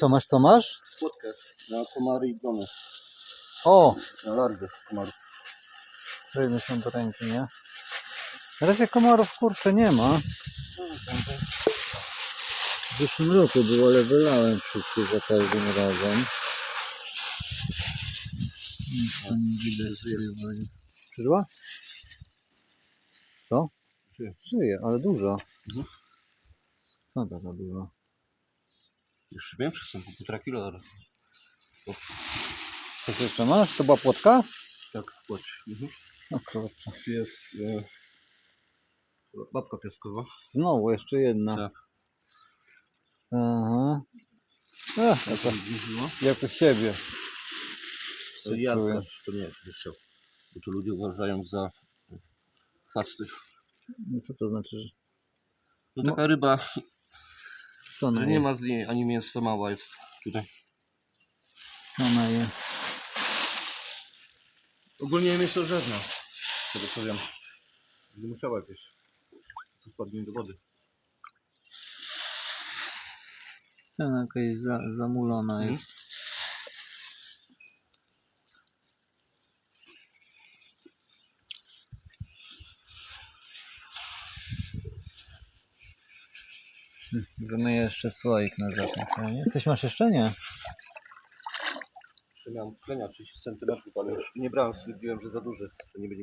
Co masz, co masz? Płotkę na komary i drony. O, Na larwy komarów. weźmy się do ręki, nie? Na razie komarów kurczę nie ma. W zeszłym roku było, ale wylałem wszystkie za każdym razem. Nic tu nie widać. Przyszła? Co? Żyje. Żyje, ale dużo. Mhm. Co taka duża? Już większe są, po półtora kilo teraz. Coś jeszcze masz? To była płotka? Tak, płoć. Mhm. O kurczę. Tu jest e, babka piaskowa. Znowu jeszcze jedna. Tak. Aha. Ech, Jak to jak u siebie. To ja czuję. to nie jest chciał. Bo to ludzie uważają za chwasty. No co to znaczy, że No No. taka ryba, co że je? nie ma z niej ani mięsa mała jest tutaj. Co ona je? Ogólnie mięso żadna. Z tego co wiem. Nie musiała jakieś. Co wpadnie do wody. Ona jakaś za, zamulona Mhm. jest. Wymyję jeszcze słoik na zapach, nie? Coś masz jeszcze? Nie. Jeszcze miałem klenia 30 cm, ale już nie brałem, stwierdziłem, że za duży. To nie będzie miał